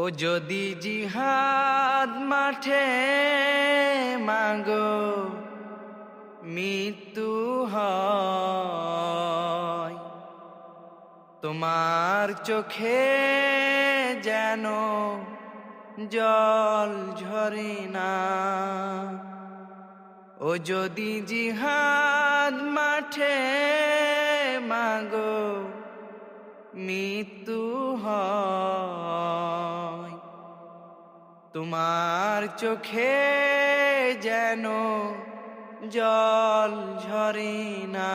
ও যদি জিহাদ মাঠে মাগো, মৃত্যু তোমার চোখে যেন জল ঝরে না। ও যদি জিহাদ মাঠে মাগো, মৃত্যু হয়। তোমার চোখে যেন জল ঝরে না।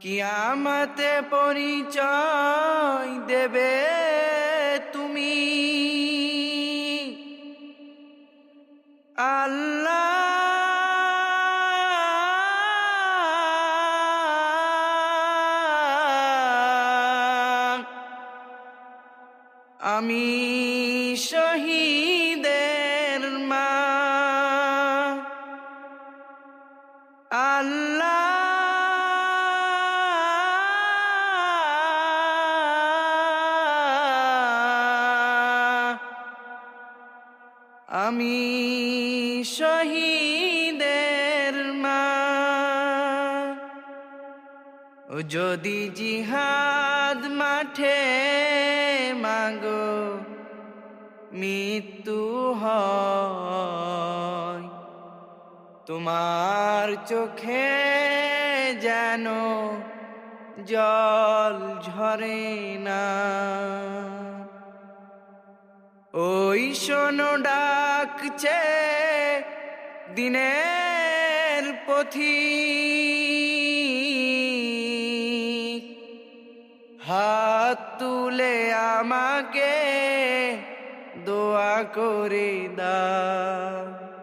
কিয়ামতে পরিচয় দেবে তুমি। আল্লাহ আমি শহীদের মা। আল্লাহ আমি শহীদের মা। যদি জিহাদ মাঠে মৃত্যু তোমার চোখে যেন জল ঝরে না। ওই শোনো ডাকছে দিনের পথি হাত তুলে আমাকে করে দাও।